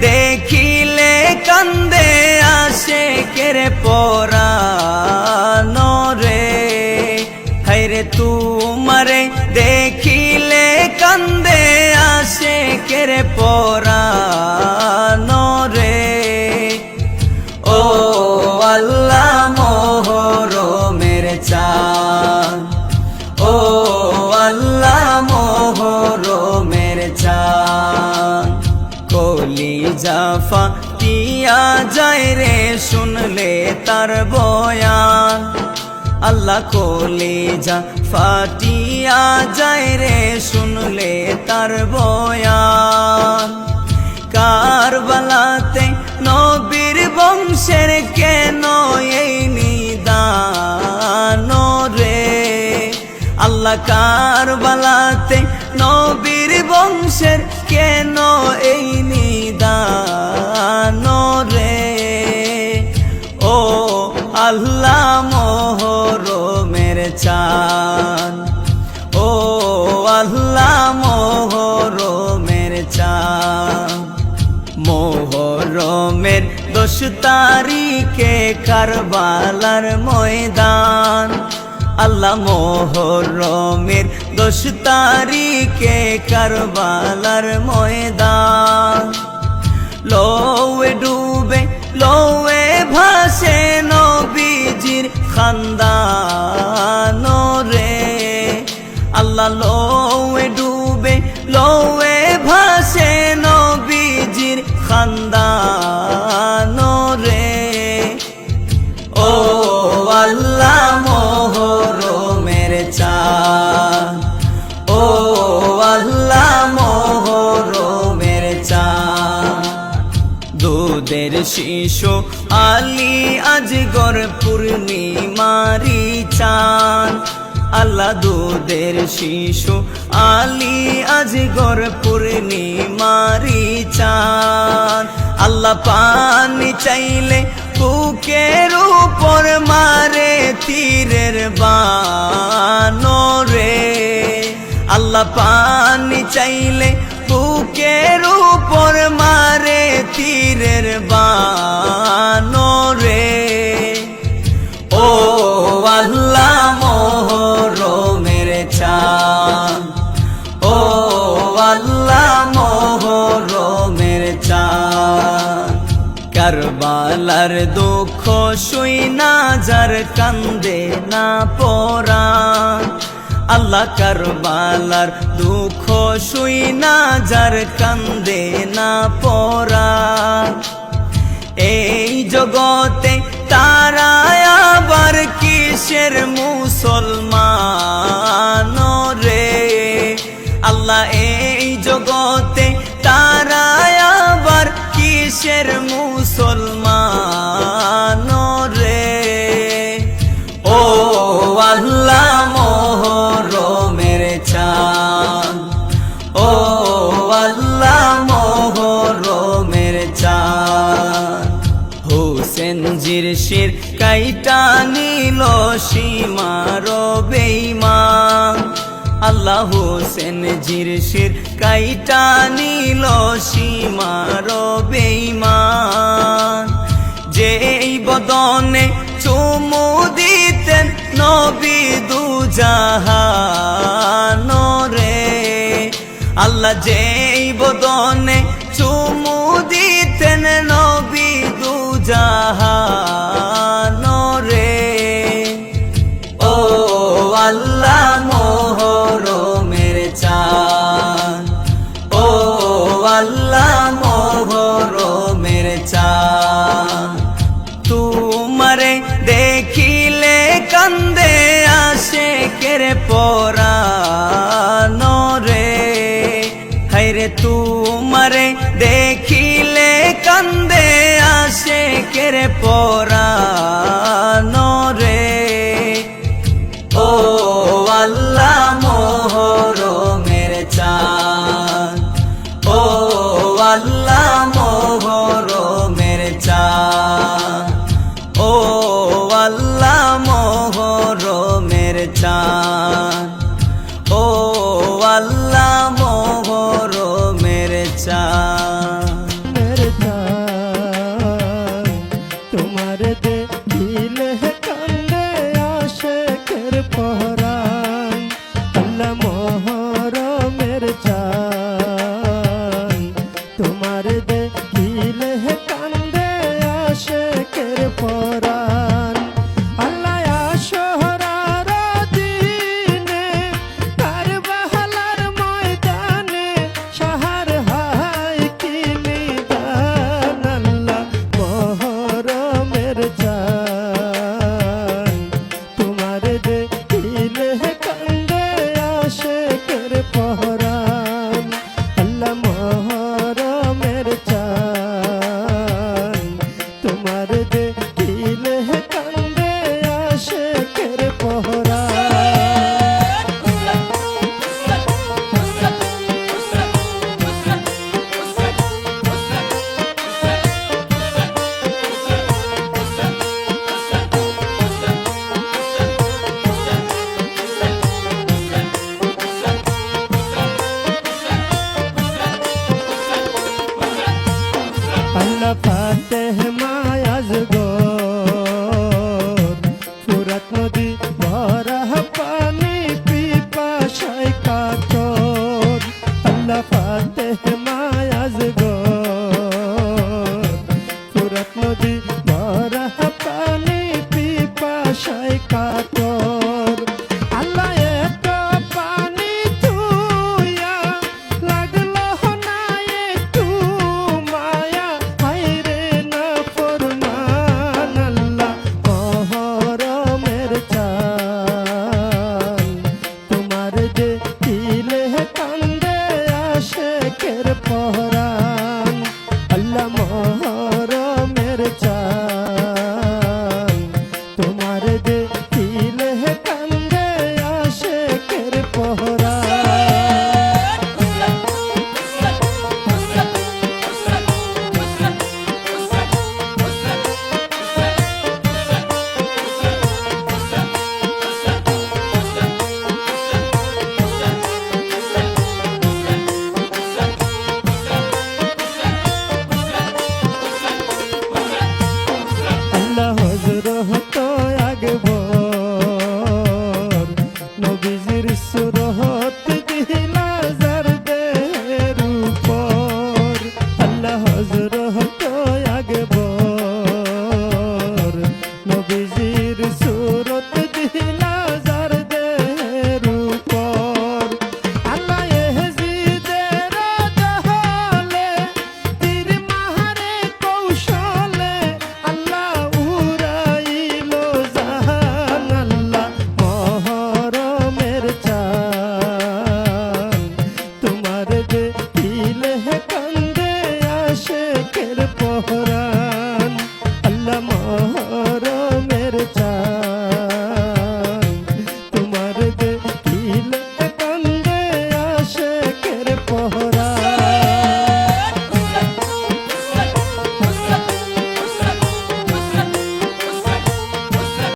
দেখিলে কান্দে আসে কেরে পরা নরে হাইরে তুমারে দেখিলে কান্দে আসে কেরে পর যায় রে, শুনলে তার বয়ান। আল্লাহ কলি যা ফাটিয়া যায় রে, শুনলে তার বয়ান। কারবালাতে নবীর বংশের কেন এই নিদান রে? আল্লাহ কারবালাতে নবীর বংশের কেন এই চান। ও আল্লাহ মোহর মেরে চান। মোহরমের দশ তারিখে কারবালার ময়দান। আল্লাহ মোহরমের দশ তারিখে কারবালার ময়দান। লোয়ে ডুবে, লোয়ে ভাসে নবীজির খানদান। আল্লাহ লোয়ে ডুবে, লোয়ে ভাসে নবীজির খানদান রে ও আল্লাহ মোহর মেরে চান ও আল্লাহ মোহর মেরে দুধের শিশু আলী আজগর পূর্ণিমারি চান আল্লাহ দুধের শিশু আলী আজগর পূর্ণিমারি চান। আল্লাহ পানি চাইলে বুকের উপর মারে তীরের বানো রে আল্লাহ পানি চাইলে বুকের উপর মারে কারবালার দুঃখ শুই না, যার কান্দে না পরাণ আল্লাহ কারবালার দুঃখ শুই না, যার কান্দে না পরাণ এই জগতে তারা আবার কিসের মুসলমান? জির শির কাইটা নিল সীমার বেইমান আল্লাহ হোসেন জির শির কাইটা নিল সীমার বেইমান যেই বদনে চুমু দিতেন নবী দুজাহান রে আল্লাহ যেই আসে কেরে